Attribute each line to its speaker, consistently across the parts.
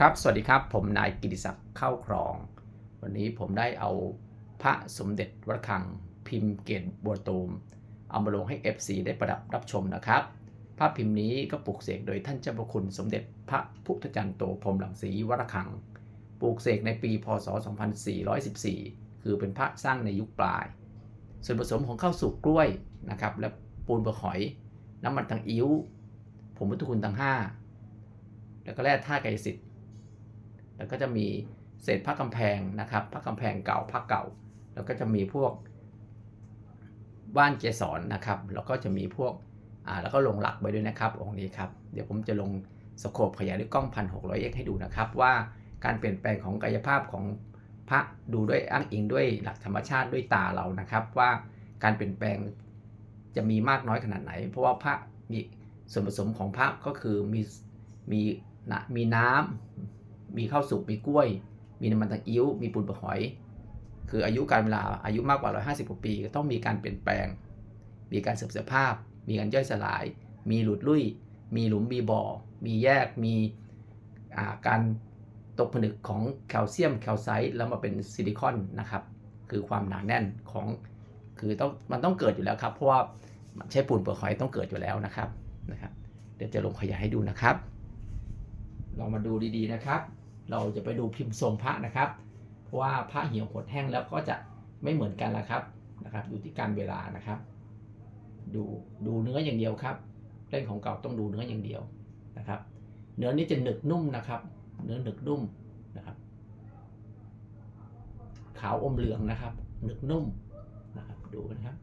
Speaker 1: ครับ สวัสดีครับ ผมนายกิติศักดิ์เข้าครอง วันนี้ผมได้เอาพระสมเด็จวัดระฆังพิมพ์เกตบัวตูม เอามาลงให้ FC ได้ประดับรับชมนะครับ ภาพพิมพ์นี้ก็ปลูกเสกโดยท่านเจ้าพระคุณสมเด็จพระพุทธจารย์โตพรมหลังสีวัดระฆัง ปลูกเสกในปี พศ 2414 คือเป็นพระสร้างในยุคปลาย ส่วนผสมของข้าวสุกกล้วยนะครับ และปูนเปลือกหอย น้ำมันตังอิ้วผงพุทธคุณตังห้า แล้วก็แร่ธาตุกายสิทธิ์ แล้วก็จะมีเศษพระกำแพงนะครับพระกำแพงเก่าพระเก่า แล้วก็จะมีพวกบ้านเกสรนนะครับ แล้วก็จะมีพวกอ่าแล้วก็ลงหลักไว้ด้วยนะครับองค์นี้ครับ เดี๋ยวผมจะลงสโคปขยายด้วยกล้องพันหกร้อยเอ็กให้ดูนะครับ ว่าการเปลี่ยนแปลงของกายภาพของพระดูด้วยอ้างอิงด้วยหลักธรรมชาติด้วยตาเรานะครับ ว่าการเปลี่ยนแปลงจะมีมากน้อยขนาดไหน เพราะว่าพระมีส่วนผสมของพระก็คือมีมีนะมีน้ำ มีข้าวสุกมีกล้วย มีน้ำมันตะอิ้ว มีปูนปลือกหอย คืออายุการเวลาอายุมากกว่า 150ปีก็ต้องมีการเปลี่ยนแปลง มีการเสื่อมสภาพ มีการย่อยสลาย มีหลุดลุ่ย มีหลุมมีบ่อ มีแยกมีการตกผนึกของแคลเซียมแคลไซต์แล้วมาเป็นซิลิคอนนะครับ คือความหนาแน่นของคือต้องมันต้องเกิดอยู่แล้วครับ เพราะว่ามันใช้ปูนเปลือกหอยต้องเกิดอยู่แล้วนะครับนะครับ เดี๋ยวจะลงขยายให้ดูนะครับ เรามาดูดีๆนะครับ เราจะไปดูพิมพ์ทรงพระนะครับ เพราะว่าพระเหี่ยวหดแห้งแล้วก็จะไม่เหมือนกันละครับนะครับดูที่การเวลานะครับ ดูดูเนื้ออย่างเดียวครับเล่นของเก่าต้องดูเนื้ออย่างเดียวนะครับ เนื้อนี้จะหนึกนุ่มนะครับ เนื้อหนึกนุ่มนะครับ ขาวอมเหลืองนะครับหนึกนุ่มนะครับดูนะครับ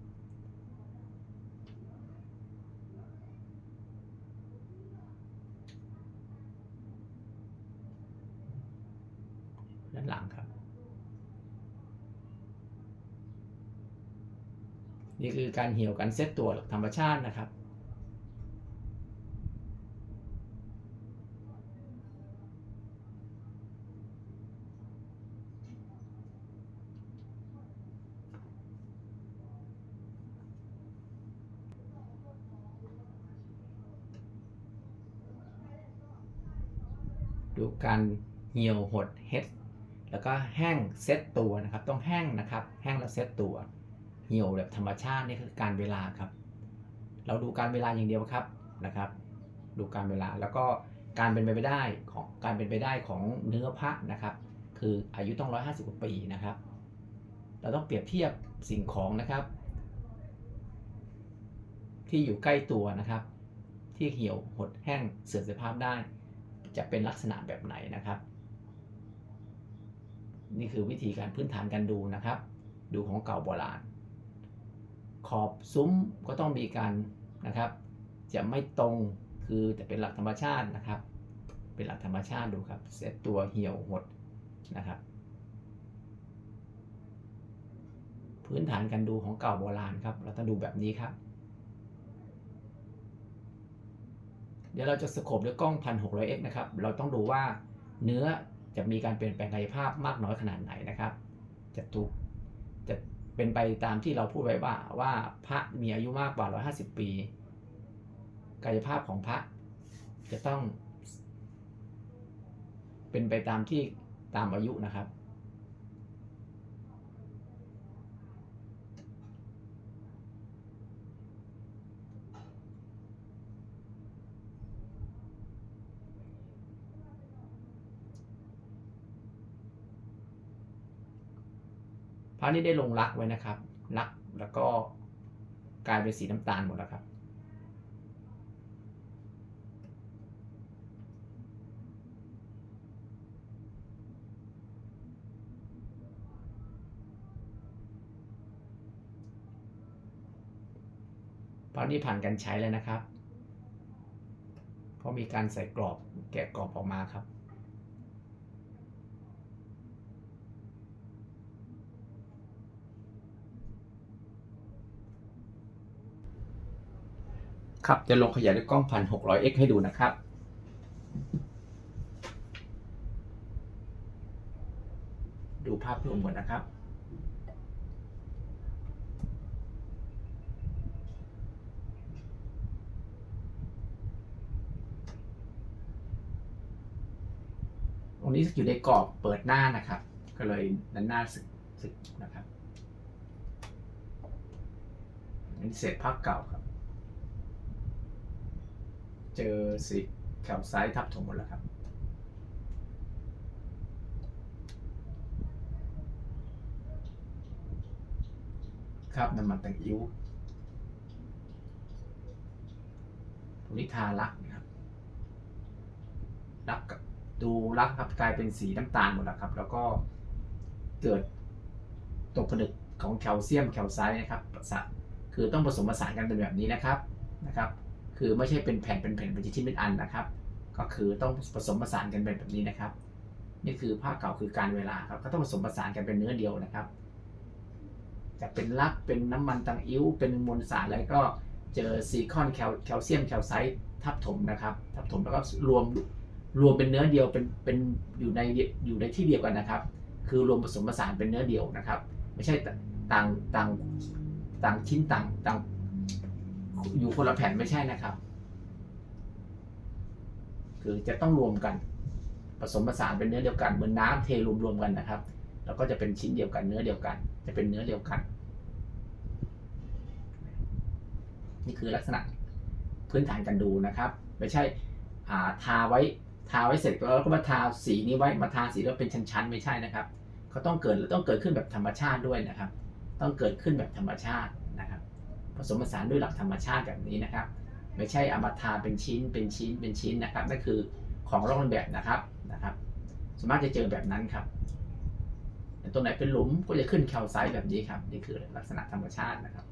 Speaker 1: ด้านหลังครับ นี่คือการเหี่ยวการเซตตัวหลักธรรมชาตินะครับดูการเหี่ยวหดเฮ็ด แล้วก็แห้งเซตตัวนะครับ ต้องแห้งนะครับ แห้งแล้วเซตตัว เหี่ยวแบบธรรมชาตินี่คือการเวลาครับ เราดูการเวลาอย่างเดียวครับนะครับ ดูการเวลาแล้วก็การเป็นไปไได้ของการเป็นไปได้ของเนื้อพระนะครับ คืออายุต้อง150กว่าปีนะครับ เราต้องเปรียบเทียบสิ่งของนะครับ ที่อยู่ใกล้ตัวนะครับ ที่เหี่ยวหดแห้งเสื่อมสภาพได้ จะเป็นลักษณะแบบไหนนะครับ นี่คือวิธีการพื้นฐานการดูนะครับ ดูของเก่าโบราณ ขอบซุ้มก็ต้องมีการนะครับ จะไม่ตรงคือจะเป็นหลักธรรมชาตินะครับ เป็นหลักธรรมชาติดูครับเซตตัวเหี่ยวหดนะครับ พื้นฐานการดูของเก่าโบราณครับ เราต้องดูแบบนี้ครับ เดี๋ยวเราจะสโคปด้วยกล้อง 1600x นะครับ เราต้องดูว่าเนื้อ จะมีการเปลี่ยนแปลงกายภาพมากน้อยขนาดไหนนะครับ จะถูกจะเป็นไปตามที่เราพูดไว้ว่าว่าพระมีอายุมากกว่า 150 ปี กายภาพของพระจะต้อง เป็นไปตามที่ตามอายุนะครับ พระนี่ได้ลงรักไว้นะครับ รักแล้วก็กลายเป็นสีน้ำตาลหมดแล้วครับ พระนี่ผ่านการใช้แล้วนะครับ เพราะมีการใส่กรอบแกะกรอบออกมาครับ ครับ จะลงขยายด้วยกล้องพันหกร้อยเอ็กให้ดูนะครับ ดูภาพรวมหมดนะครับพรงนี้อยู่ในกรอบเปิดหน้านะครับ ก็เลยด้านหน้าสึกสึกนะครับอันนี้เศษภาพเก่าครับ เจอสีแถวซ้ายทับถมหมดแล้วครับ ครับน้ำมันแต่งอิ้วตรงนี้ทาลักนะครับลักกับดูลักครับกลายเป็นสีน้ำตาลหมดแล้วครับ แล้วก็เกิดตกผลึกของแคลเซียมแคลไซต์นะครับคือต้องผสมผสานกันเป็นแบบนี้นะครับนะครับ คือไม่ใช่เป็นแผ่นเป็นแผ่นเป็นชิ้นเป็นอันนะครับ ก็คือต้องผสมผสานกันเป็นแบบนี้นะครับ นี่คือภาพเก่าคือการเวลาครับ ก็ต้องผสมผสานกันเป็นเนื้อเดียวนะครับ จะเป็นลักเป็นน้ำมันตังอิ้วเป็นมวลสารอะไรก็เจอซีคอนแคลแคลเซียมแคลไซต์ทับถมนะครับ ทับถมแล้วก็รวมรวมเป็นเนื้อเดียวเป็นเป็นอยู่ในอยู่ในที่เดียวกันนะครับ คือรวมผสมผสานเป็นเนื้อเดียวนะครับ ไม่ใช่ต่างต่างต่างชิ้นต่างต่าง อยู่คนละแผ่นไม่ใช่นะครับ คือจะต้องรวมกัน ผสมผสานเป็นเนื้อเดียวกันเหมือนน้ำเทรวมๆกันนะครับ แล้วก็จะเป็นชิ้นเดียวกันเนื้อเดียวกัน จะเป็นเนื้อเดียวกัน นี่คือลักษณะพื้นฐานการดูนะครับ ไม่ใช่าทาไว้ทาไว้เสร็จแล้วก็มาทาสีนี้ไว้มาทาสีแล้วเป็นชั้นๆ ไม่ใช่นะครับเขาต้องเกิดต้องเกิดขึ้นแบบธรรมชาติด้วยนะครับ ต้องเกิดขึ้นแบบธรรมชาติ สมผสานด้วยหลักธรรมชาติแบบนี้นะครับ ไม่ใช่เอามาทาเป็นชิ้นเป็นชิ้นเป็นชิ้นนะครับนั่นคือของร่องแบบนะครับนะครับสามารถจะเจอแบบนั้นครับต่ตรงไหนเป็นหลุมก็จะขึ้นแคลไซต์แบบนี้ครับ นี่คือลักษณะธรรมชาตินะครับ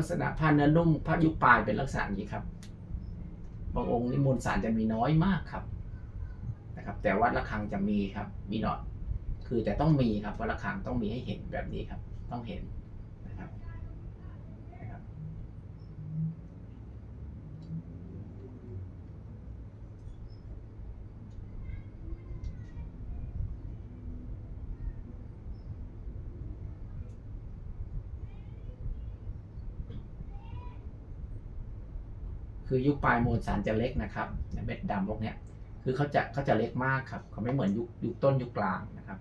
Speaker 1: ลักษณะผ้าเนื้อนุ่มพระยุคปลายเป็นลักษณะนี้ครับบางองค์นี่มวลสารจะมีน้อยมากครับนะครับ แต่วัดระฆังจะมีครับ มีหน่อยคือแต่ต้องมีครับวัดระฆังต้องมีให้เห็นแบบนี้ครับ ต้องเห็นนะครับนะครับ คือยุคปลายมวลสารจะเล็กนะครับเม็ดดำพวกเนี้ยคือเขาจะเขาจะเล็กมากครับเขาไม่เหมือนยุคยุคต้นยุคกลางนะครับ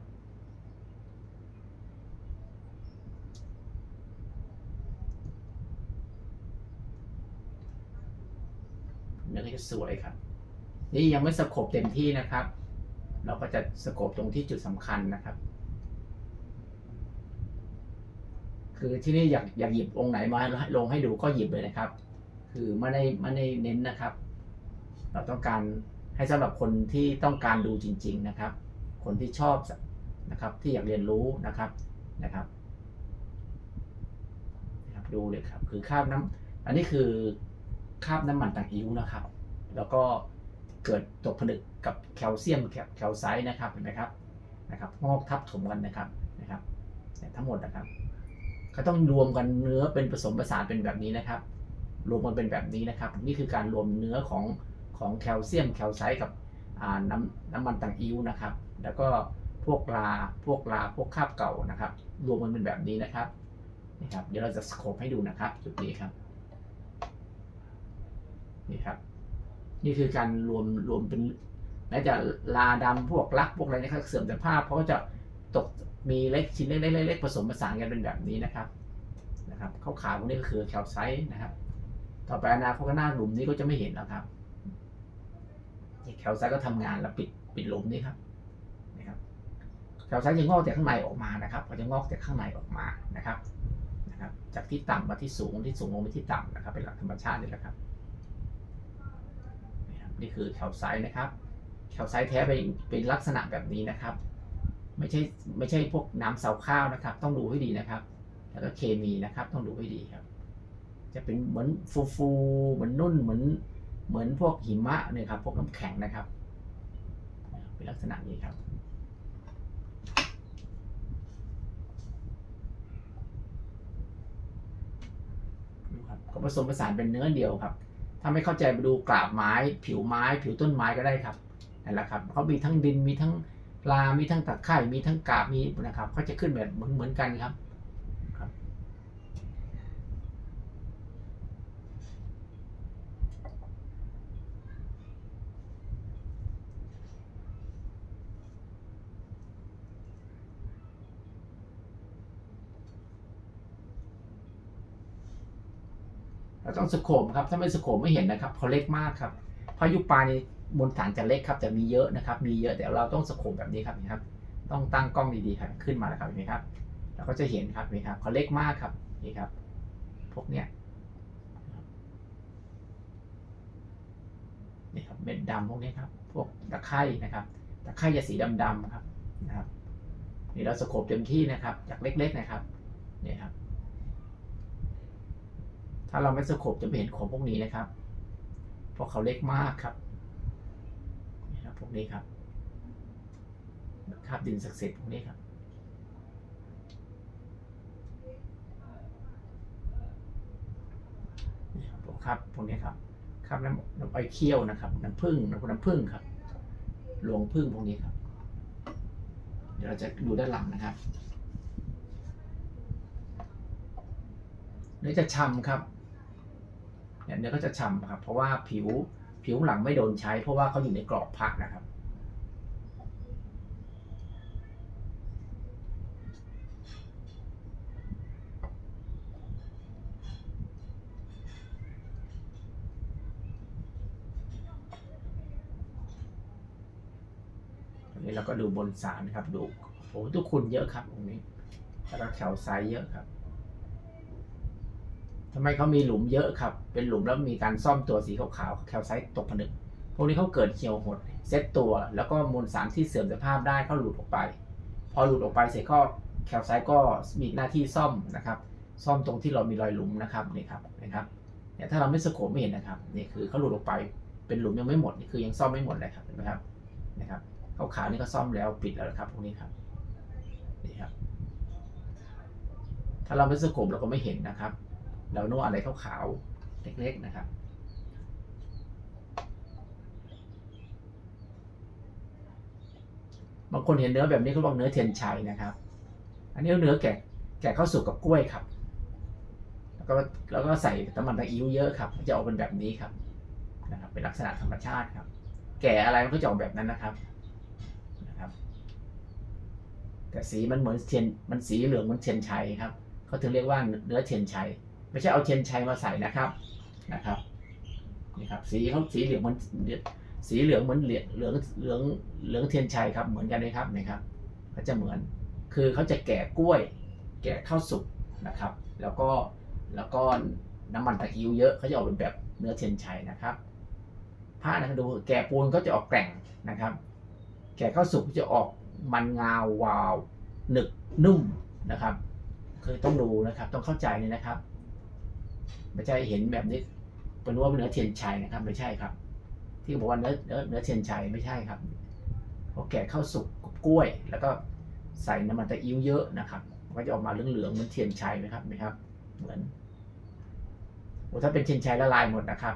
Speaker 1: เนื้อก็จะสวยครับ นี่ยังไม่สโคบเต็มที่นะครับ เราก็จะสโคบตรงที่จุดสำคัญนะครับ คือที่นี่อยากอยากหยิบองค์ไหนมาลงให้ดูก็หยิบเลยนะครับ คือไม่ได้ไม่ได้เน้นนะครับ เราต้องการให้สำหรับคนที่ต้องการดูจริง ๆนะครับ คนที่ชอบนะครับที่อยากเรียนรู้นะครับนะครับนะครับ ดูเลยครับ คือคราบน้ำอันนี้คือคราบน้ำมันต่างอิ้วนะครับ แล้วก็เกิดตกผลึกกับแคลเซียมแคลไซต์นะครับเห็นไหมครับนะครับงอกทับถมกันนะครับนะครับเนี่ยทั้งหมดนะครับเขาต้องรวมกันเนื้อเป็นผสมผสานเป็นแบบนี้นะครับ รวมกันเป็นแบบนี้นะครับ นี่คือการรวมเนื้อของของแคลเซียมแคลไซต์กับน้ำน้ำมันต่างอิ้วนะครับ แล้วก็พวกลาพวกลาพวกคราบเก่านะครับ รวมกันเป็นแบบนี้นะครับนี่ครับ เดี๋ยวเราจะสโคปให้ดูนะครับจุดนี้ครับนี่ครับ นี่คือการรวมรวมเป็นแม้จะลาดำพวกลักพวกอะไรนะครับเสื่อมแต่ภาพเพราะจะตกมีเล็กชิ้นเล็กเล็กๆผสมผสานกันเป็นแบบนี้นะครับนะครับขาวๆพวกนี้ก็คือแคลไซต์นะครับ ต่อไปอนาคตข้างหน้าหลุมนี้ก็จะไม่เห็นแล้วครับแคลไซต์ก็ทำงานแล้วปิดปิดหลุมนี้ครับนะครับแคลไซต์จะงอกจากข้างในออกมานะครับก็จะงอกจากข้างในออกมานะครับนะครับ จากที่ต่ำมาที่สูงที่สูงลงไปที่ต่ำนะครับ เป็นหลักธรรมชาตินี่แหละครับนี่ครับนี่คือแคลไซต์นะครับแคลไซต์แท้เป็นเป็นลักษณะแบบนี้นะครับ ไม่ใช่ไม่ใช่พวกน้ำเสาข้าวนะครับ ต้องดูให้ดีนะครับ แล้วก็เคมีนะครับต้องดูให้ดีครับ จะเป็นเหมือนฟูฟูเหมือนนุ่นเหมือนเหมือนพวกหิมะเนี่ยครับพวกน้ำแข็งนะครับ เป็นลักษณะนี้ครับ ก็ผสมผสานเป็นเนื้อเดียวครับ ถ้าไม่เข้าใจไปดูกราบไม้ ผิวไม้ ผิวต้นไม้ก็ได้ครับนั่นแหละครับเขามีทั้งดินมีทั้งลามีทั้งตะไคร่มีทั้งกาบมีนะครับเขาจะขึ้นแบบเหมือนเหมือนกันครับ เราต้องสโคปครับ ถ้าไม่สโคปไม่เห็นนะครับเขาเล็กมากครับพายุปลาในมวลฐานจะเล็กครับจะมีเยอะนะครับ มีเยอะแต่เราต้องสโคปแบบนี้ครับนี่ครับ ต้องตั้งกล้องดีๆครับขึ้นมาแล้วครับนไหมครับเราก็จะเห็นครับนไหมครับเขาเล็กมากครับนี่ครับ พวกเนี้ยนี่ครับเม็ดดำพวกนี้ครับ พวกตะไคร่นะครับตะไคร่จะสีดำๆครับนะครับนี่เราสโคปเต็มที่นะครับ จากเล็ก ๆนะครับนี่ครับ ถ้าเราไม่สโคปจะไม่เห็นของพวกนี้นะครับ เพราะเขาเล็กมากครับนี่ครับพวกนี้ครับคาบดินศักดิ์สิทธิ์พวกนี้ครับ นี่ครับพวกครับพวกนี้ครับคราบน้ำน้ำอ้อยเคี่ยวนะครับน้ำผึ้งน้ำน้ำผึ้งครับ หลวงผึ้งพวกนี้ครับ เดี๋ยวเราจะดูด้านหลังนะครับเนื้อจะช้ำครับ เนี่ยเนื้อก็จะช้ำครับเพราะว่าผิวผิวหลังไม่โดนใช้ เพราะว่าเขาอยู่ในกรอบผักนะครับอันนี้เราก็ดูบนสารครับดูโอ้ทุกคุณเยอะครับตรงนี้แล้วก็แถวไซส์เยอะครับ ทำไมเขามีหลุมเยอะครับ เป็นหลุมแล้วมีการซ่อมตัวสีขาวๆแคลไซต์ตกผนึก พวกนี้เขาเกิดเหี่ยวหด เซตตัว แล้วก็มวลสารที่เสื่อมสภาพได้เขาหลุดออกไป พอหลุดออกไปเสร็จก็แคลไซต์ก็มีหน้าที่ซ่อมนะครับ ซ่อมตรงที่เรามีรอยหลุมนะครับนี่ครับนะครับเนี่ยถ้าเราไม่สโคปไม่เห็นนะครับนี่คือเขาหลุดออกไป เป็นหลุมยังไม่หมดนี่คือยังซ่อมไม่หมดเลยครับเห็นไหมครับนะครับขาวๆนี่ก็ซ่อมแล้วปิดแล้วนะครับพวกนี้ครับนี่ครับ ถ้าเราไม่สโคปเราก็ไม่เห็นนะครับ เราโน้อะไรขาวๆ เล็กๆนะครับ บางคนเห็นเนื้อแบบนี้เขาบอกเนื้อเทียนชัยนะครับ อันนี้เนื้อแกะแกะเข้าสุกกับกล้วยครับ แล้วก็แล้วก็ใส่น้ำมันตะอิ๊วเยอะครับมันจะออกเป็นแบบนี้ครับนะครับ เป็นลักษณะธรรมชาติครับ แก่อะไรมันก็จะออกแบบนั้นนะครับนะครับแต่สีมันเหมือนเทียนมันสีเหลืองเหมือนเทียนชัยครับเขาถึงเรียกว่าเนื้อเทียนชัย ไม่ใช่เอาเทียนชัยมาใส่นะครับนะครับนี่ครับสีเขาสีเหลืองเหมันสีเหลืองเหมือนเหลืองเหลืองเหลืองเหลืองเทียนชัยครับเหมือนกันเลยครับนะครับเขาจะเหมือนคือเขาจะแก่กล้วย แก่ข้าวสุกนะครับ แล้วก็แล้วก็น้ำมันตะอิ๊วเยอะเขาจะออกเป็นแบบเนื้อเทียนชัยนะครับผ้านะครับดูแก่ปูนก็จะออกแกร่งนะครับ แก่ข้าวสุกจะออกมันงาววาวหนึบนุ่มนะครับ คือต้องดูนะครับต้องเข้าใจเลยนะครับ ไม่ใช่เห็นแบบนี้เป็นว่าเนื้อเทียนชัยนะครับ ไม่ใช่ครับ ที่บอกว่าเนื้อเนื้อเนื้อเทียนชัยไม่ใช่ครับพอแก่ข้าวสุกกับกล้วย แล้วก็ใส่น้ำมันตะอิ๊วเยอะนะครับมันก็จะออกมาเหลืองๆเหมือนเทียนชัยไหมครับไหมครับ เหมือนโอ้ถ้าเป็นเทียนชัยละลายหมดนะครับ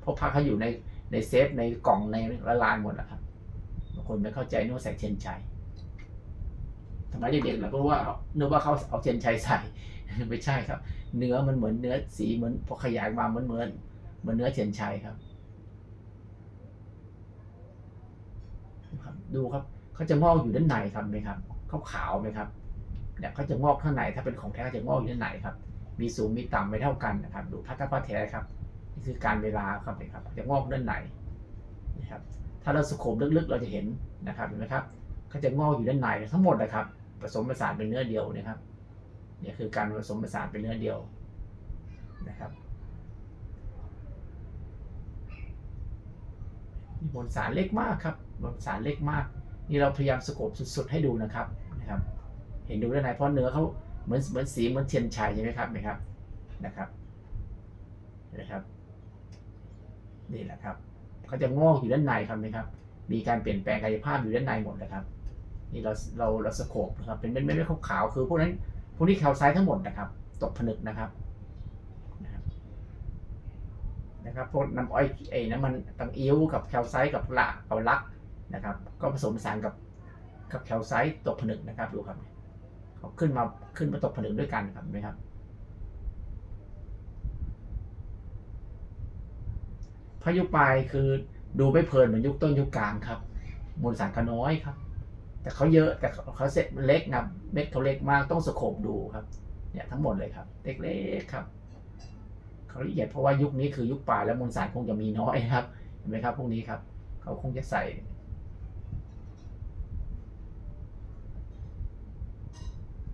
Speaker 1: เพราะพักเขาอยู่ในในเซฟในกล่องในละลายหมดนะครับบางคนไม่เข้าใจนึกว่าใส่เทียนชัย ทำไมเด็กๆเราก็ว่านึกว่าเขาเอาเทียนชัยใส่ไม่ใช่ครับ เนื้อมันเหมือนเนื้อสีเหมือนพอขยายมาเหมือนเหมือนเหมือนเนื้อเทียนชัยครับ ดูครับเขาจะงอกอยู่ด้านในครับไหมครับเขาขาวไหมครับเนี่ยเขาจะงอกข้างในถ้าเป็นของแท้เขาจะงอกอยู่ด้านในครับ มีสูงมีต่ำไม่เท่ากันนะครับ ดูพัฒนาแท้ครับนี่คือการเวลาครับเนี่ยครับ จะงอกด้านในนะครับ ถ้าเราสโคปลึกๆเราจะเห็นนะครับเห็นไหมครับ เขาจะงอกอยู่ด้านในทั้งหมดนะครับ ผสมผสานเป็นเนื้อเดียวนะครับเนี่ยคือการผสมผสานเป็นเนื้อเดียวนะครับมีมวลสารเล็กมากครับมวลสารเล็กมาก นี่เราพยายามสโคปสุด ๆ ให้ดูนะครับนะครับ เห็นดูด้านในเพราะเนื้อเขาเหมือนเหมือนสีเหมือนเทียนชัยใช่ไหมครับไหมครับนะครับนะครับ นี่แหละครับเขาจะงอกอยู่ด้านในครับไหมครับ มีการเปลี่ยนแปลงกายภาพอยู่ด้านในหมดเลยครับ นี่เราเราเราสโคปนะครับเป็นเม็ดเม็ดขาวๆคือพวกนั้นพวกนี้แคลไซต์ทั้งหมดนะครับ ตกผนึกนะครับนะครับพวกน้ำอ้อยไอ้น้ำมันตังอิ้วกับแคลไซต์กับละกับลักนะครับ ก็ผสมผสานกับกับแคลไซต์ตกผนึกนะครับดูครับเขาขึ้นมาขึ้นมาตกผนึกด้วยกันครับเห็นไหมครับพายุปลายคือ ดูไม่เพลินเหมือนยุคต้นยุคกลางครับมวลสารเขาน้อยครับ แต่เขาเยอะแต่เขาเสร็จเล็กนะเม็ดเขาเล็กมากต้องสโคบดูครับเนี่ยทั้งหมดเลยครับเล็กๆครับเขาละเอียดเพราะว่ายุคนี้คือยุคปลาแล้วมวลสารคงจะมีน้อยครับเห็นไหมครับพวกนี้ครับเขาคงจะใส่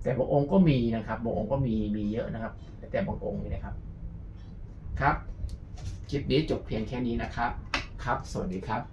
Speaker 1: แต่บางองค์ก็มีนะครับบางองค์ก็มีมีเยอะนะครับ แต่บางองค์นี่นะครับ ครับ คลิปนี้จบเพียงแค่นี้นะครับ ครับ สวัสดีครับ